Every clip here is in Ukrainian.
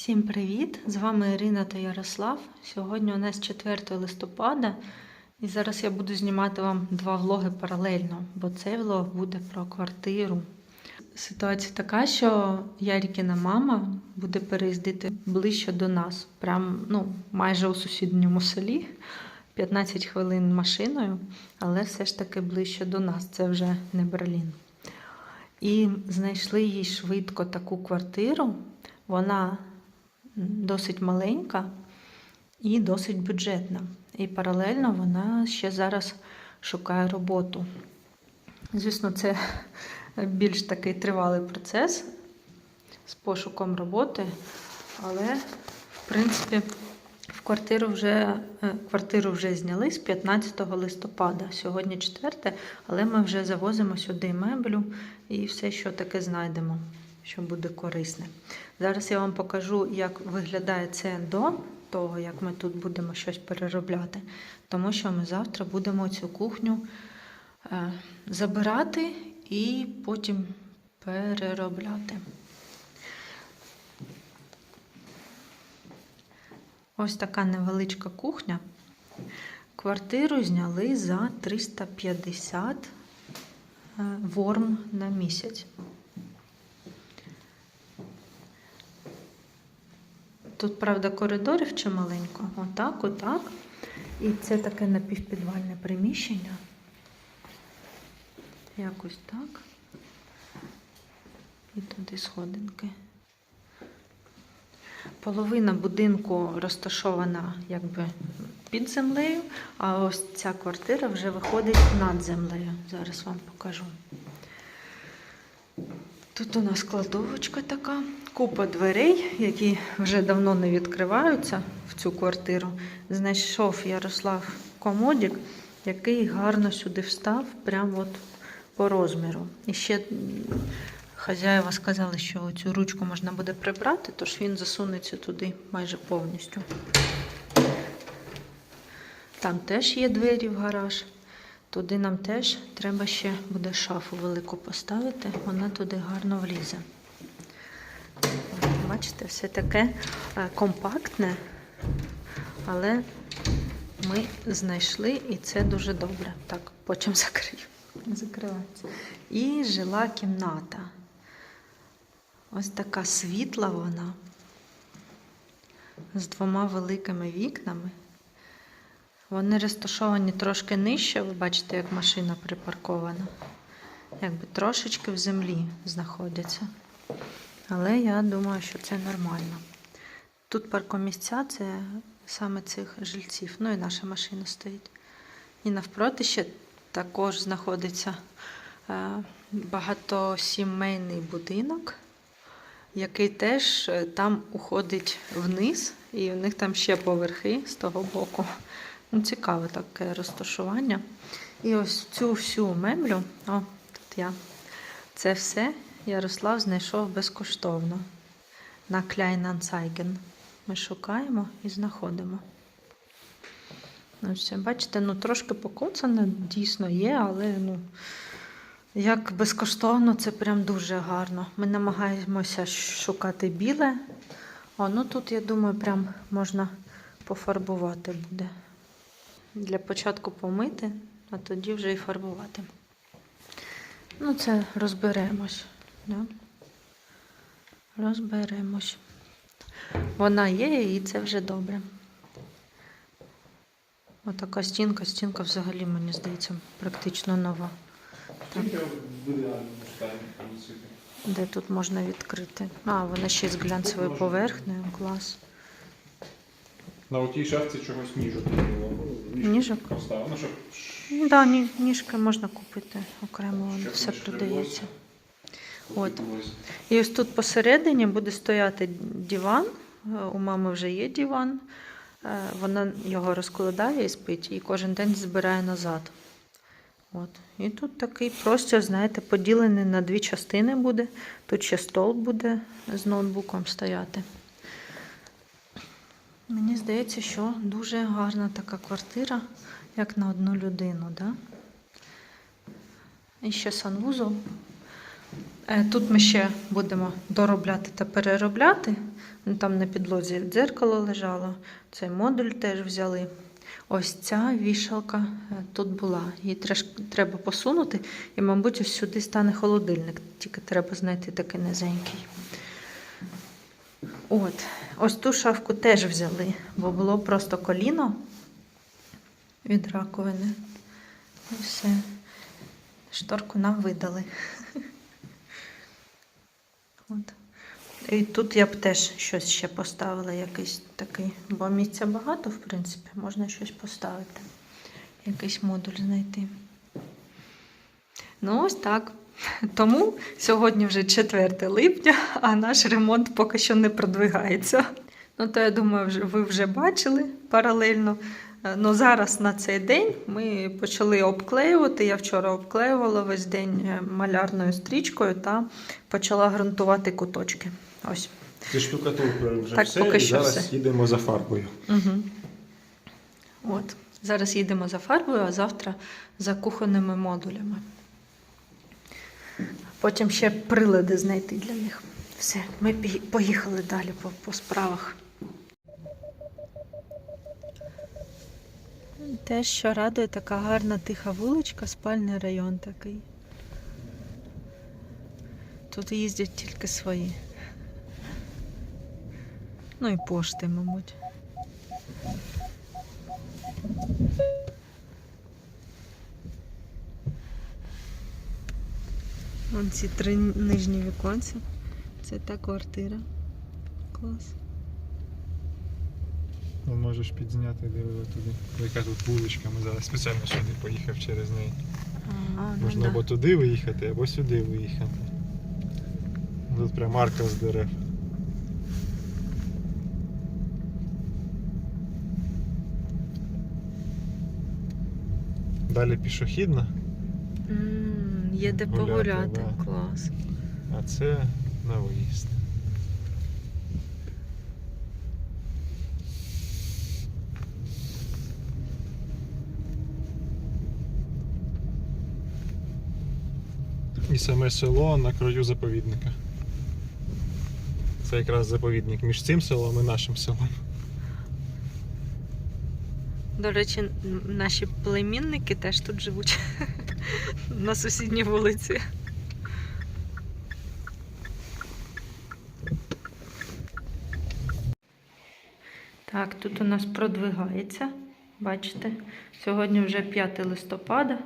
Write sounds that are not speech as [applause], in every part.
Всім привіт! З вами Ірина та Ярослав. Сьогодні у нас 4 листопада, і зараз я буду знімати вам два влоги паралельно, бо цей влог буде про квартиру. Ситуація така, що Ярікіна мама буде переїздити ближче до нас, прям ну, майже у сусідньому селі. 15 хвилин машиною, але все ж таки ближче до нас. Це вже не Берлін. І знайшли їй швидко таку квартиру. Вона досить маленька і досить бюджетна. І паралельно вона ще зараз шукає роботу. Звісно, це більш такий тривалий процес з пошуком роботи, але, в принципі, в квартиру вже, е, квартиру вже зняли з 15 листопада. Сьогодні 4, але ми вже завозимо сюди меблю і все, що таке знайдемо, що буде корисне. Зараз я вам покажу, як виглядає це до того, як ми тут будемо щось переробляти, тому що ми завтра будемо цю кухню е, забирати і потім переробляти. Ось така невеличка кухня. Квартиру зняли за 350 е, ворм на місяць. Тут, правда, коридорів чималенько. Отак, отак. І це таке напівпідвальне приміщення. Якось так. І туди сходинки. Половина будинку розташована якби під землею, а ось ця квартира вже виходить над землею. Зараз вам покажу. Тут у нас кладовочка така, купа дверей, які вже давно не відкриваються в цю квартиру. Знайшов Ярослав комодік, який гарно сюди встав, прямо от по розміру. І ще м, хазяїва сказали, що цю ручку можна буде прибрати, тож він засунеться туди майже повністю. Там теж є двері в гараж. Туди нам теж треба ще буде шафу велику поставити, вона туди гарно влізе. Бачите, все таке е, компактне, але ми знайшли і це дуже добре. Так, потім закрию. Закривається. І жила кімната. Ось така світла вона з двома великими вікнами. Вони розташовані трошки нижче, ви бачите, як машина припаркована. Якби трошечки в землі знаходяться. Але я думаю, що це нормально. Тут паркомісця це саме цих жильців. Ну і наша машина стоїть. І навпроти ще також знаходиться е, багатосімейний будинок, який теж е, там уходить вниз, і в них там ще поверхи з того боку. Ну, цікаве таке розташування. І ось цю всю меблю, о, тут я. Це все Ярослав знайшов безкоштовно на Kleinanzeigen. Ми шукаємо і знаходимо. Ось бачите, ну трошки покоцане, дійсно є, але ну, як безкоштовно, це прям дуже гарно. Ми намагаємося шукати біле. О, ну тут, я думаю, прям можна пофарбувати буде. Для початку помити, а тоді вже і фарбувати. Ну, це розберемось. Да? Розберемось. Вона є, і це вже добре. Отака стінка, стінка взагалі, мені здається, практично нова. Так. Де тут можна відкрити? А, вона ще з глянцевою поверхнею. Клас. На отій шафці чогось ніжок не було. Ніжок? Поставлено, щоб Ну, да, ні, ніжки можна купити окремо, воно все продається. От. І ось тут посередині буде стояти диван. Е, У мами вже є диван. Е, Вона його розкладає і спить, і кожен день збирає назад. От. І тут такий простір, знаєте, поділений на дві частини буде. Тут ще стол буде з ноутбуком стояти. Мені здається, що дуже гарна така квартира, як на одну людину. Да? І ще санвузол. Е, Тут ми ще будемо доробляти та переробляти. Ну, Там на підлозі дзеркало лежало, цей модуль теж взяли. Ось ця вішалка е, тут була. Її треба посунути, і, мабуть, ось сюди стане холодильник. Тільки треба знайти такий низенький. От, ось ту шафку теж взяли, бо було просто коліно від раковини. І все. Шторку нам видали. От. І тут я б теж щось ще поставила, якийсь такий, бо місця багато, в принципі, можна щось поставити. Якийсь модуль знайти. Ну, ось так. Тому сьогодні вже 4 липня, а наш ремонт поки що не продвигається. Ну, то я думаю, ви вже бачили паралельно. Ну, зараз на цей день ми почали обклеювати. Я вчора обклеювала весь день е, малярною стрічкою та почала ґрунтувати куточки. Ось. Ти штукатуркою вже Так, все, поки і що зараз все. їдемо за фарбою. Угу. От. Зараз їдемо за фарбою, а завтра за кухонними модулями. Потім ще прилади знайти для них. Все, ми поїхали далі по, по справах. Те, що радує, така гарна тиха вуличка, спальний район такий. Тут їздять тільки свої. Ну і пошти, мабуть. Вон ці три нижні віконці. Це та квартира. Клас. Ну, можеш підзняти диво туди. Яка тут вуличка, ми зараз спеціально сюди поїхав через неї. Ага, ну Можна да. або туди виїхати, або сюди виїхати. Тут прям арка з дерев. Далі пішохідна, М, Є де Гуляти, погуляти. да. Клас. а це на виїзд. Саме село на краю заповідника. Це якраз заповідник між цим селом і нашим селом. До речі, наші племінники теж тут живуть [laughs] на сусідній вулиці. Так, тут у нас продвигається. Бачите, сьогодні вже 5 листопада.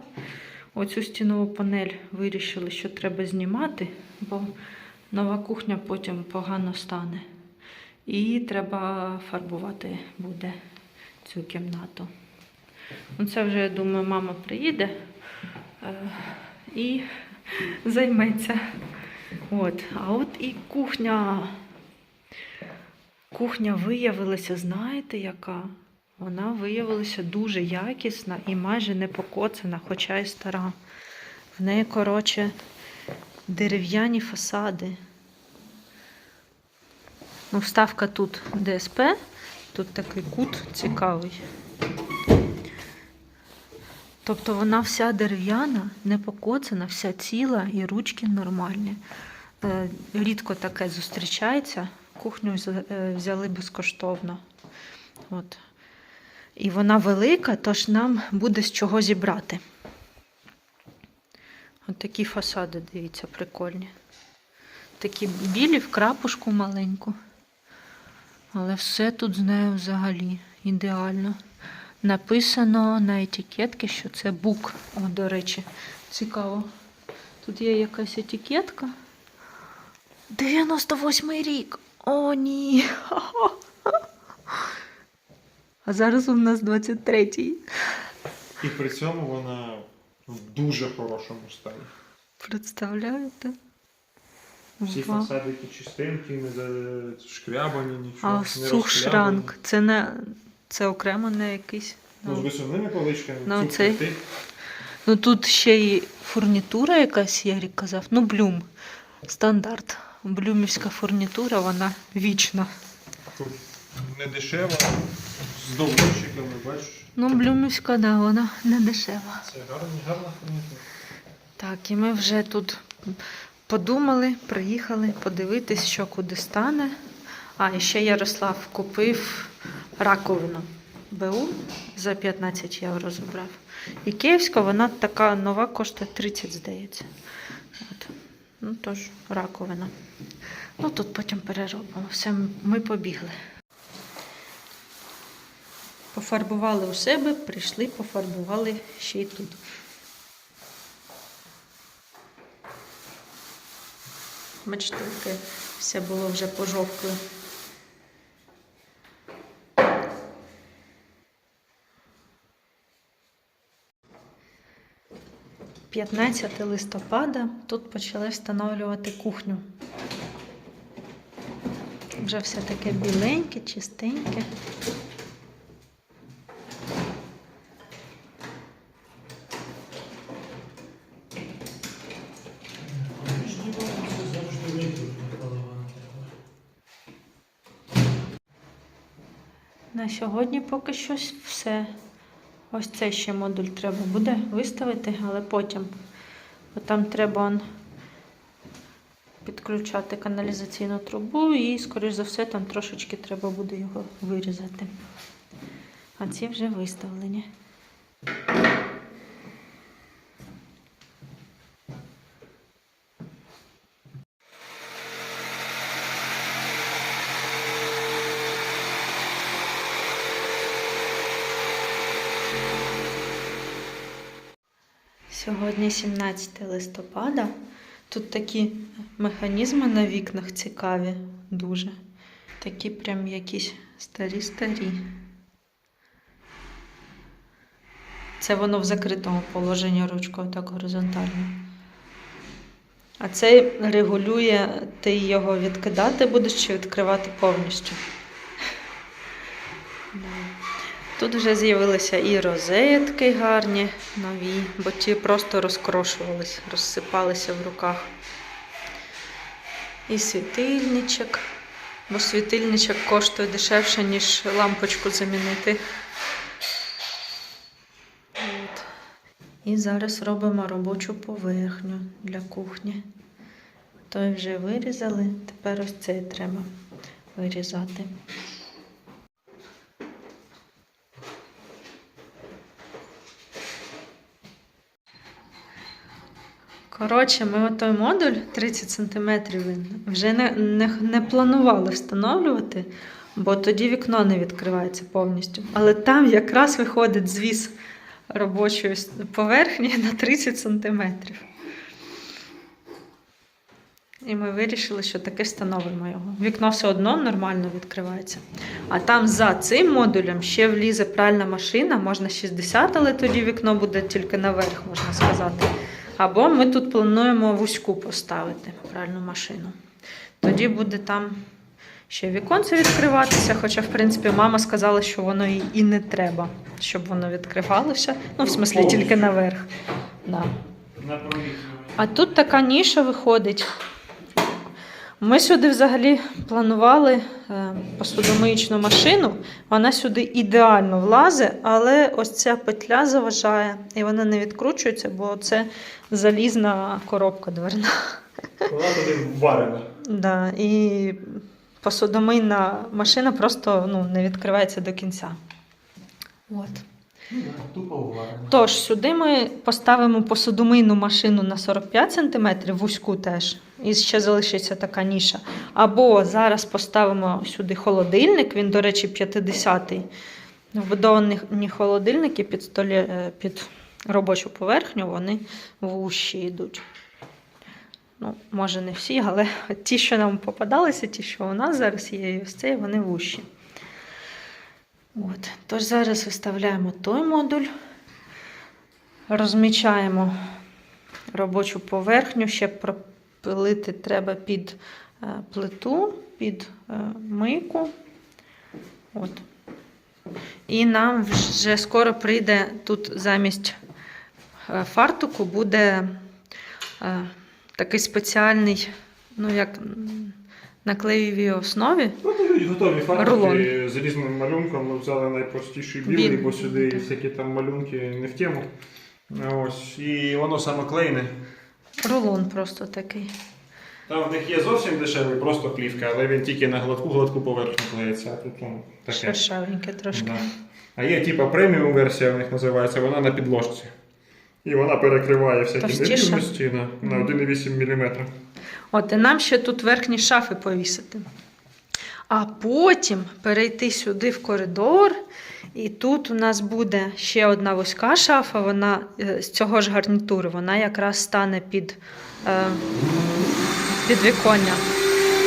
Оцю стінову панель вирішили, що треба знімати, бо нова кухня потім погано стане. І треба фарбувати буде цю кімнату. Ну, це вже, я думаю, мама приїде е, і займеться. От. А от і кухня. Кухня виявилася, знаєте, яка? Вона виявилася дуже якісна і майже не покоцана, хоча й стара. В неї, коротше, дерев'яні фасади. Ну, вставка тут ДСП, тут такий кут цікавий. Тобто вона вся дерев'яна, не покоцана, вся ціла і ручки нормальні. Е, Рідко таке зустрічається. Кухню е, взяли безкоштовно. От. І вона велика, тож нам буде з чого зібрати. От такі фасади, дивіться, прикольні. Такі білі в крапушку маленьку. Але все тут з нею взагалі ідеально. Написано на етикетці, що це бук. О, до речі, цікаво. Тут є якась етикетка. 98 й рік. О, ні. [laughs] А зараз у нас 23-й. І при цьому вона в дуже хорошому стані. Представляєте? Всі Вау. фасадики чистенькі, не зашкрябані, нічого. А не сухшранк. Це не це окремо не якийсь. Ну, з висувними поличками. Ну, цей. ну тут ще й фурнітура якась, Ярік казав. Ну, блюм. Стандарт. Блюмівська фурнітура, вона вічна. Тут не дешево, з доводчиками, бачиш. Ну, блюмівська, да, вона не дешева. Це гарна, гарна фурнітура. Так, і ми вже тут подумали, приїхали подивитись, що куди стане. А, і ще Ярослав купив раковину БУ за 15 євро забрав. І київська, вона така нова, коштує 30, здається. От. Ну, тож, раковина. Ну, тут потім переробимо. Все, ми побігли. Пофарбували у себе, прийшли, пофарбували ще й тут. Бачите, все було вже пожовкле. «15 листопада тут почали встановлювати кухню. Вже все таке біленьке, чистеньке. На сьогодні поки що все. Ось цей ще модуль треба буде виставити, але потім. Бо там треба підключати каналізаційну трубу і, скоріш за все, там трошечки треба буде його вирізати. А ці вже виставлені. Сьогодні 17 листопада. Тут такі механізми на вікнах цікаві, дуже. Такі прям якісь старі-старі. Це воно в закритому положенні ручкою так горизонтально. А це регулює, ти його відкидати будеш чи відкривати повністю. Тут вже з'явилися і розетки гарні, нові, бо ті просто розкрошувались, розсипалися в руках. І світильничок, бо світильничок коштує дешевше, ніж лампочку замінити. От. І зараз робимо робочу поверхню для кухні. Той вже вирізали, тепер ось цей треба вирізати. Коротше, ми отой модуль 30 см вже не, не, не планували встановлювати, бо тоді вікно не відкривається повністю. Але там якраз виходить звіс робочої поверхні на 30 см. І ми вирішили, що таки встановимо його. Вікно все одно нормально відкривається. А там за цим модулем ще влізе пральна машина, можна 60, але тоді вікно буде тільки наверх, можна сказати. Або ми тут плануємо вузьку поставити пральну машину. Тоді буде там ще віконце відкриватися, хоча, в принципі, мама сказала, що воно їй і не треба, щоб воно відкривалося. Ну, в смислі, тільки наверх. Да. А тут така ніша виходить. Ми сюди взагалі планували е, посудомиючну машину. Вона сюди ідеально влазить, але ось ця петля заважає і вона не відкручується, бо це залізна коробка дверна. Вона туди варена. Да, і посудомийна машина просто ну, не відкривається до кінця. От. Тупо варена. Тож, сюди ми поставимо посудомийну машину на 45 см, вузьку теж, і ще залишиться така ніша. Або зараз поставимо сюди холодильник, він, до речі, 50-й. Вбудовані холодильники під, столі, е, під робочу поверхню, вони вущі йдуть. Ну, може, не всі, але [laughs] ті, що нам попадалися, ті, що у нас зараз є, і ось цей, вони вущі. От. Тож зараз виставляємо той модуль, розмічаємо робочу поверхню, ще пропилити треба під е, плиту, під е, мийку. От. І нам вже скоро прийде тут замість е, фартуку буде такий спеціальний, ну як на клеєвій основі. Ну, тут готові фартуки Рулон. з різним малюнком. Ми взяли найпростіший білий, Білий, бо сюди всякі там малюнки не в тему. Ось. І воно саме клеєне. Рулон просто такий. Там в них є зовсім дешевий, просто плівка, але він тільки на гладку-гладку поверхню клеїться, а тут ну, таке. Шершавеньке трошки. Да. А є типа преміум версія у них називається, вона на підложці. І вона перекриває всякі Товстіша? нерівності на, на 1,8 мм. От, і нам ще тут верхні шафи повісити. А потім перейти сюди в коридор, і тут у нас буде ще одна вузька шафа, вона е, з цього ж гарнітуру, вона якраз стане під, е, під віконня.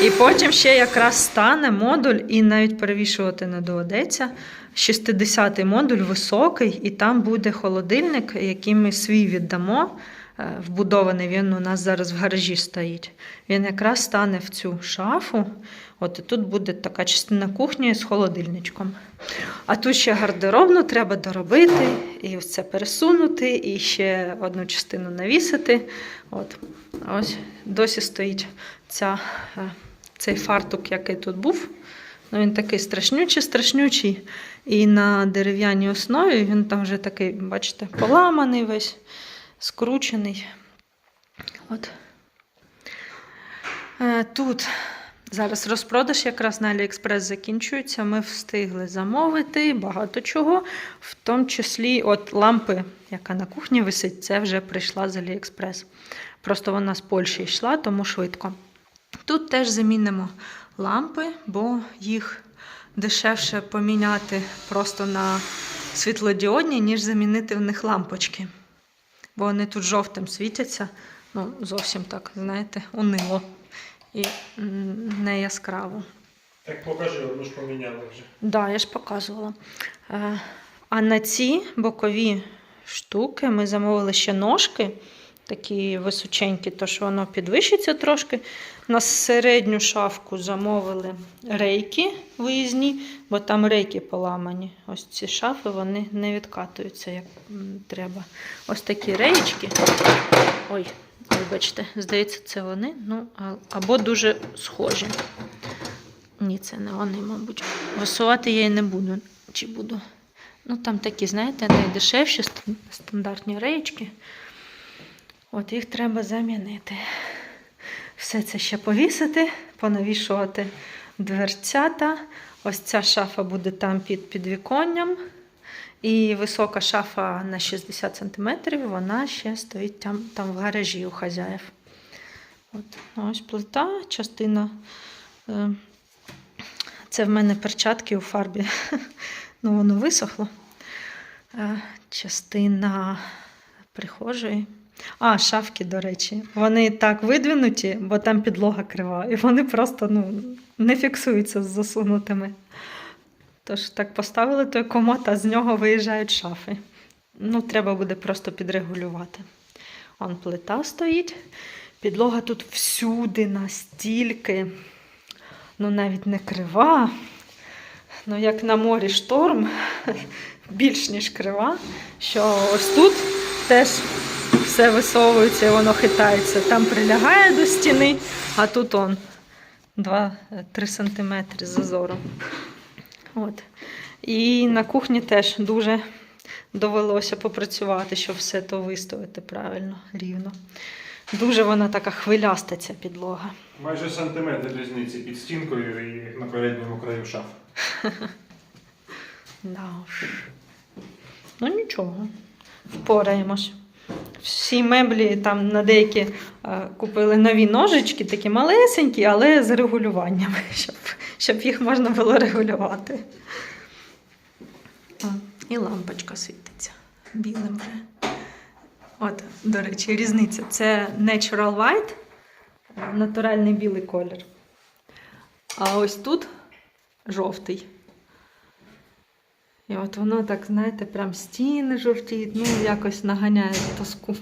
І потім ще якраз стане модуль, і навіть перевішувати не доведеться. 60-й модуль високий, і там буде холодильник, який ми свій віддамо. Е, Вбудований, він у нас зараз в гаражі стоїть. Він якраз стане в цю шафу. От і тут буде така частина кухні з холодильничком. А тут ще гардеробну треба доробити, і це пересунути, і ще одну частину навісити. От. Ось досі стоїть ця, е, цей фартук, який тут був. Ну, він такий страшнючий, страшнючий. І на дерев'яній основі він там вже такий, бачите, поламаний весь, скручений. От. Е, Тут зараз розпродаж якраз на Аліекспрес закінчується. Ми встигли замовити багато чого, в тому числі от лампи, яка на кухні висить, це вже прийшла з Аліекспрес. Просто вона з Польщі йшла, тому швидко. Тут теж замінимо лампи, бо їх дешевше поміняти просто на світлодіодні, ніж замінити в них лампочки. Бо вони тут жовтим світяться, ну, зовсім так, знаєте, унило і не яскраво. Так покажи, ми ж поміняли вже. Да, я ж показувала. Е, А на ці бокові штуки ми замовили ще ножки, такі височенькі, тож воно підвищиться трошки. На середню шафку замовили рейки виїзні, бо там рейки поламані. Ось ці шафи вони не відкатуються як треба. Ось такі реєчки. Ой, вибачте, здається, це вони. Ну, або дуже схожі. Ні, це не вони, мабуть. Висувати я і не буду. Чи буду? Ну, там такі, знаєте, найдешевші стандартні реєчки. От їх треба замінити. Все це ще повісити, понавішувати дверцята. Ось ця шафа буде там під підвіконням. І висока шафа на 60 см, вона ще стоїть там, там в гаражі у хазяїв. От, ось плита, частина. е, Це в мене перчатки у фарбі. [laughs] Ну, воно висохло. Е, Частина прихожої. А, шафки, до речі. Вони так видвинуті, бо там підлога крива. І вони просто ну, не фіксуються з засунутими. Тож так поставили той комод, а з нього виїжджають шафи. Ну, треба буде просто підрегулювати. Он плита стоїть. Підлога тут всюди настільки, ну навіть не крива. Ну, як на морі шторм, [laughs] більш ніж крива, що ось тут теж все висовується і воно хитається. Там прилягає до стіни, а тут он 2-3 см зазором. От. І на кухні теж дуже довелося попрацювати, щоб все то виставити правильно, рівно. Дуже вона така хвиляста, ця підлога. Майже сантиметр різниці під стінкою і на передньому краю шаф. [laughs] Да уж. Ну нічого, впораємось. Всі меблі там на деякі е, купили нові ножички, такі малесенькі, але з регулюваннями, [laughs] щоб, щоб їх можна було регулювати. І лампочка світиться білим вже. От, до речі, різниця. Це Natural White, е, натуральний білий колір. А ось тут жовтий. І от воно так, знаєте, прям стіни жовтіють, ну якось наганяє тоску.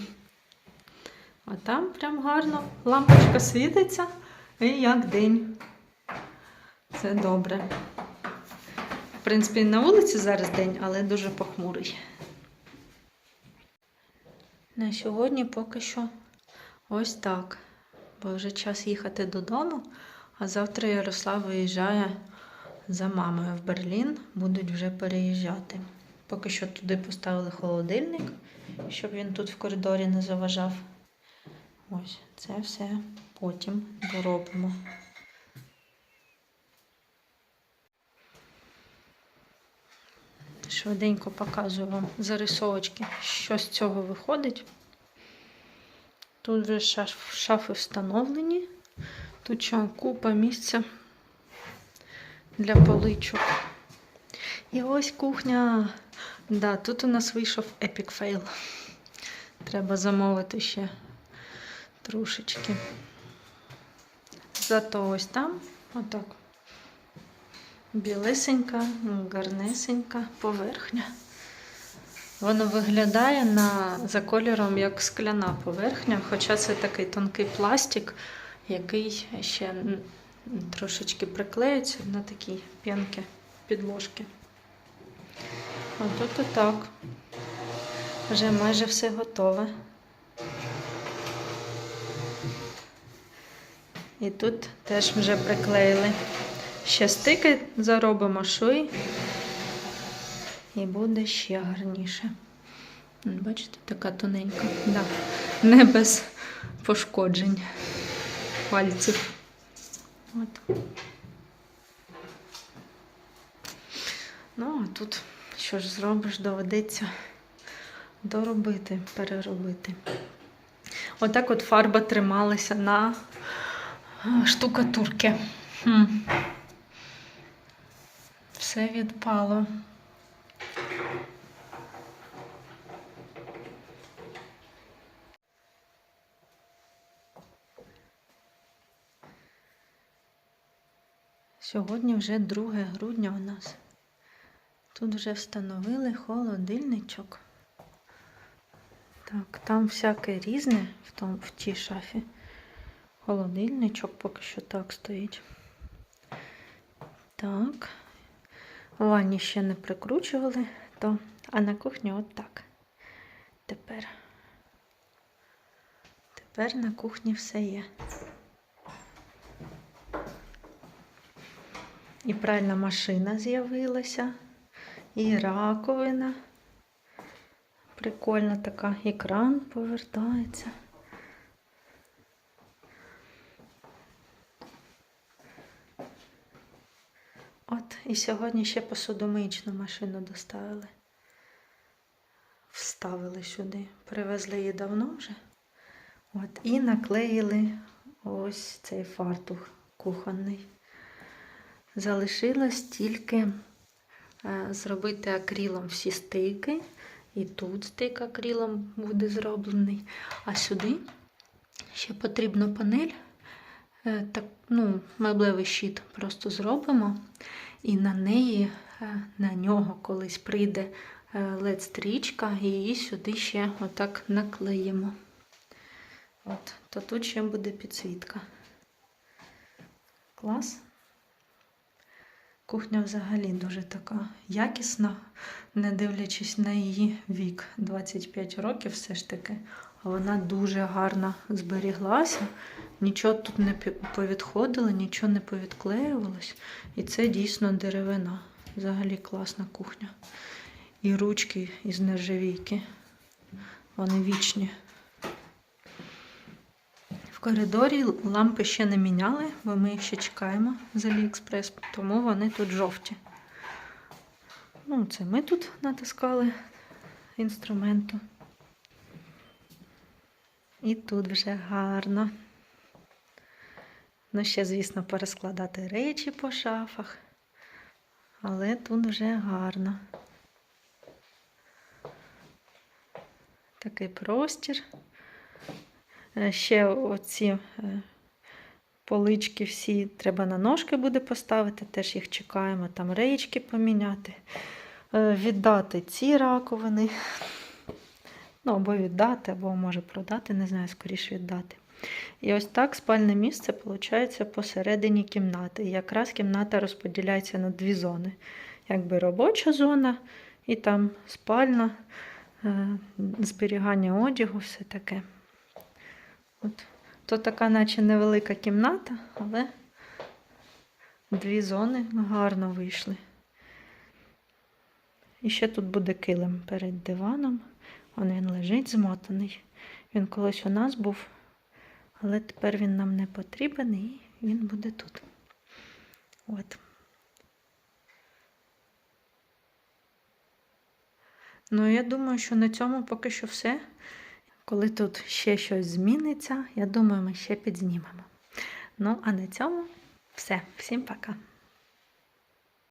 А там прям гарно лампочка світиться і як день. Це добре. В принципі, на вулиці зараз день, але дуже похмурий. На сьогодні поки що ось так. Бо вже час їхати додому, а завтра Ярослав виїжджає за мамою в Берлін, будуть вже переїжджати. Поки що туди поставили холодильник, щоб він тут в коридорі не заважав. Ось це все потім доробимо. Швиденько показую вам зарисовочки, що з цього виходить. Тут вже шаф- шафи встановлені. Тут ще купа місця для поличок. І ось кухня. Да, тут у нас вийшов епік фейл. Треба замовити ще трошечки. Зато ось там, отак. Білесенька, гарнесенька поверхня. Воно виглядає на, за кольором як скляна поверхня, хоча це такий тонкий пластик, який ще трошечки приклеюється на такі п'янки підложки. А тут отак. Вже майже все готове. І тут теж вже приклеїли. Ще стики заробимо шви. І буде ще гарніше. Бачите, така тоненька. Да. Не без пошкоджень пальців. От. Ну, а тут що ж зробиш, доведеться доробити, переробити. Отак от фарба трималася на штукатурки. Хм. Все відпало. Сьогодні вже 2 грудня у нас. Тут вже встановили холодильничок. Так, там всяке різне в, том, в тій шафі. Холодильничок поки що так стоїть. Так. Ванні ще не прикручували, то, а на кухні от так. Тепер. Тепер на кухні все є. І пральна машина з'явилася, і раковина. Прикольна така, екран повертається. От, і сьогодні ще посудомиючну машину доставили. Вставили сюди. Привезли її давно вже. От, і наклеїли ось цей фартух кухонний. Залишилось тільки е, зробити акрилом всі стики. І тут стик акрилом буде зроблений. А сюди ще потрібно панель. Е, Так, ну, меблевий щит просто зробимо. І на неї, е, на нього колись прийде led стрічка і її сюди ще отак наклеїмо. От, то тут ще буде підсвітка. Клас. Кухня взагалі дуже така якісна, не дивлячись на її вік 25 років, все ж таки. Вона дуже гарно зберіглася, нічого тут не повідходило, нічого не повідклеювалось. І це дійсно деревина. Взагалі класна кухня. І ручки із нержавійки. Вони вічні. Коридорі лампи ще не міняли, бо ми їх ще чекаємо з Аліекспрес, тому вони тут жовті. Ну, це ми тут натискали інструменту. І тут вже гарно. Ну, ще, звісно, перескладати речі по шафах, але тут вже гарно. Такий простір. Е, Ще оці е, полички всі треба на ножки буде поставити, теж їх чекаємо, там реєчки поміняти, Е, віддати ці раковини. Ну, або віддати, або може продати, не знаю, скоріше віддати. І ось так спальне місце виходить посередині кімнати. І якраз кімната розподіляється на дві зони. Якби робоча зона, і там спальна, зберігання одягу, все таке. От. То така, наче невелика кімната, але дві зони гарно вийшли. І ще тут буде килим перед диваном. Он він лежить змотаний. Він колись у нас був, Але тепер він нам не потрібен і він буде тут. От. Ну, я думаю, що на цьому поки що все. Коли тут ще щось зміниться, я думаю, ми ще підзнімемо. Ну, а на цьому все. Всім пока.